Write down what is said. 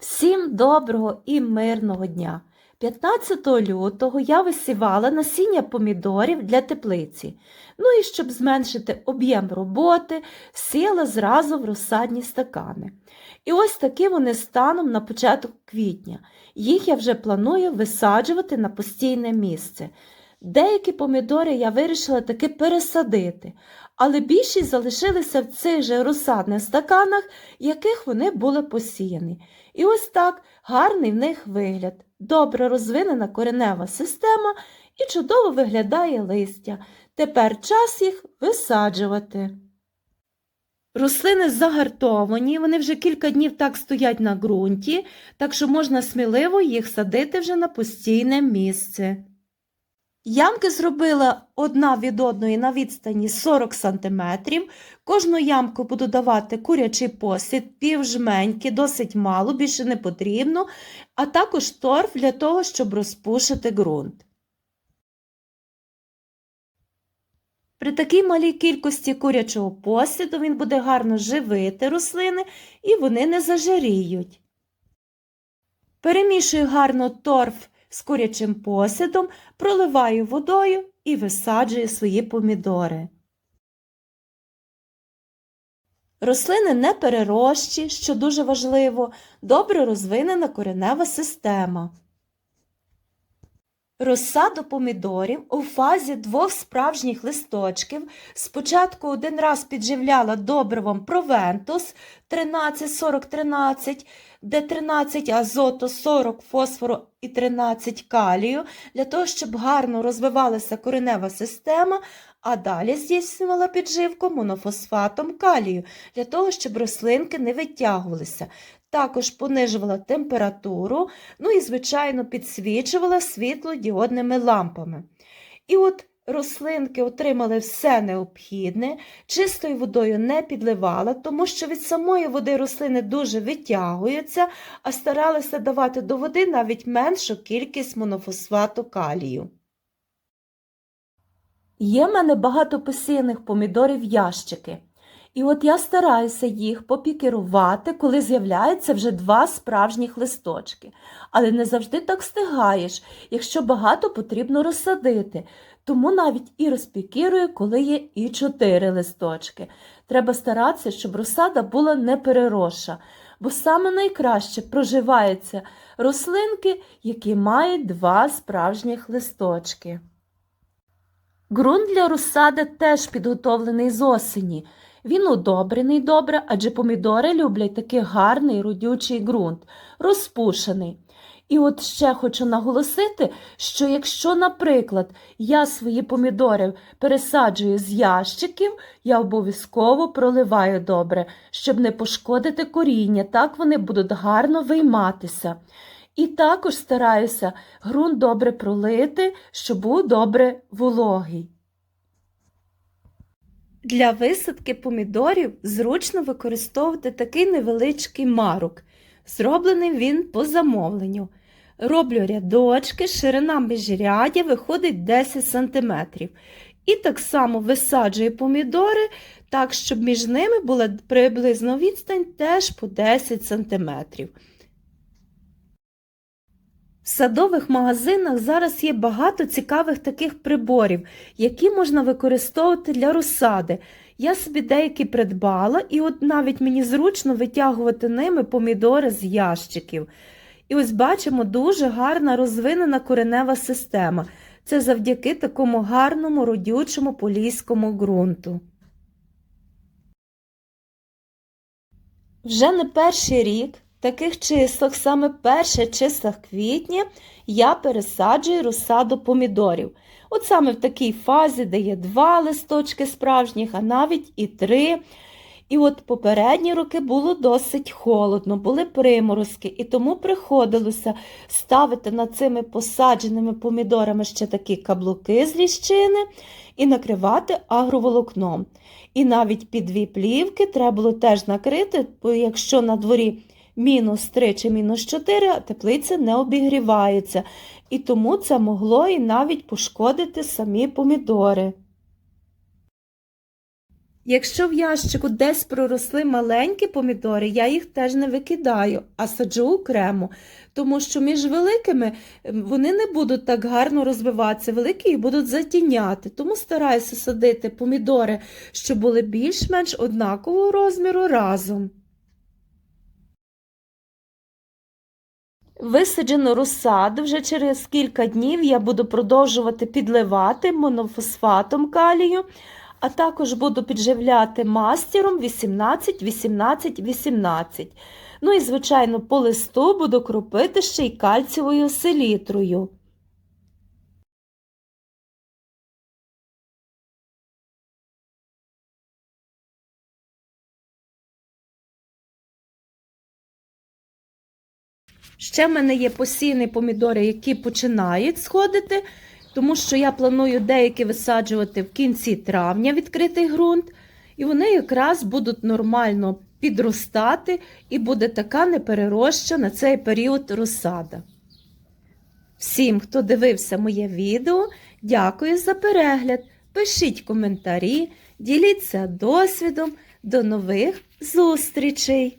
Всім доброго і мирного дня! 15 лютого я висівала насіння помідорів для теплиці. Ну і щоб зменшити об'єм роботи, сіяла зразу в розсадні стакани. І ось такі вони станом на початок квітня. Їх я вже планую висаджувати на постійне місце. Деякі помідори я вирішила таки пересадити, але більшість залишилися в цих же розсадних стаканах, яких вони були посіяні. І ось так гарний в них вигляд, добре розвинена коренева система і чудово виглядає листя. Тепер час їх висаджувати. Рослини загартовані, вони вже кілька днів так стоять на ґрунті, так що можна сміливо їх садити вже на постійне місце. Ямки зробила одна від одної на відстані 40 см. Кожну ямку буду давати курячий посід, півжменьки, досить мало, більше не потрібно, а також торф для того, щоб розпушити ґрунт. При такій малій кількості курячого посіду він буде гарно живити рослини і вони не зажиріють. Перемішую гарно торф з курячим посідом, проливаю водою і висаджую свої помідори. Рослини не перерощі, що дуже важливо, добре розвинена коренева система. Розсаду помідорів у фазі двох справжніх листочків спочатку один раз підживляла добривом Провентус 13-40-13, де 13 азоту, 40 фосфору і 13 калію, для того, щоб гарно розвивалася коренева система, а далі здійснювала підживку монофосфатом калію, для того, щоб рослинки не витягувалися. Також понижувала температуру, ну і, звичайно, підсвічувала світлодіодними лампами. І от рослинки отримали все необхідне, чистою водою не підливала, тому що від самої води рослини дуже витягуються, а старалася давати до води навіть меншу кількість монофосфату калію. Є в мене багато посіяних помідорів ящики. І от я стараюся їх попікерувати, коли з'являються вже два справжніх листочки. Але не завжди так встигаєш, якщо багато потрібно розсадити. Тому навіть і розпікірую, коли є і чотири листочки. Треба старатися, щоб розсада була не переросша, бо саме найкраще проживаються рослинки, які мають два справжніх листочки. Ґрунт для розсади теж підготовлений з осені. Він удобрений добре, адже помідори люблять такий гарний родючий ґрунт, розпушений. І от ще хочу наголосити, що якщо, наприклад, я свої помідори пересаджую з ящиків, я обов'язково проливаю добре, щоб не пошкодити коріння, так вони будуть гарно вийматися. І також стараюся ґрунт добре пролити, щоб був добре вологий. Для висадки помідорів зручно використовувати такий невеличкий марук. Зроблений він по замовленню. Роблю рядочки, ширина міжрядя виходить 10 см. І так само висаджую помідори, так, щоб між ними була приблизно відстань теж по 10 см. В садових магазинах зараз є багато цікавих таких приборів, які можна використовувати для розсади. Я собі деякі придбала, і от навіть мені зручно витягувати ними помідори з ящиків. І ось бачимо дуже гарна розвинена коренева система. Це завдяки такому гарному родючому поліському ґрунту. Вже не перший рік таких числах, саме перше числах квітня, я пересаджую розсаду помідорів. От саме в такій фазі, де є два листочки справжніх, а навіть і три. І от попередні роки було досить холодно, були приморозки, і тому приходилося ставити над цими посадженими помідорами ще такі каблуки з ліщини і накривати агроволокном. І навіть під дві плівки треба було теж накрити, якщо на дворі мінус 3 чи мінус 4, теплиця не обігрівається. І тому це могло і навіть пошкодити самі помідори. Якщо в ящику десь проросли маленькі помідори, я їх теж не викидаю, а саджу окремо, тому що між великими ем, вони не будуть так гарно розвиватися, великі їх будуть затіняти. Тому стараюся садити помідори, що були більш-менш однакового розміру разом. Висаджену розсаду вже через кілька днів я буду продовжувати підливати монофосфатом калію, а також буду підживляти мастером 18, 18, 18. Ну і, звичайно, по листу буду кропити ще й кальцієвою селітрою. Ще в мене є посійні помідори, які починають сходити, тому що я планую деякі висаджувати в кінці травня відкритий ґрунт, і вони якраз будуть нормально підростати і буде така неперероща на цей період розсада. Всім, хто дивився моє відео, дякую за перегляд. Пишіть коментарі, діліться досвідом. До нових зустрічей!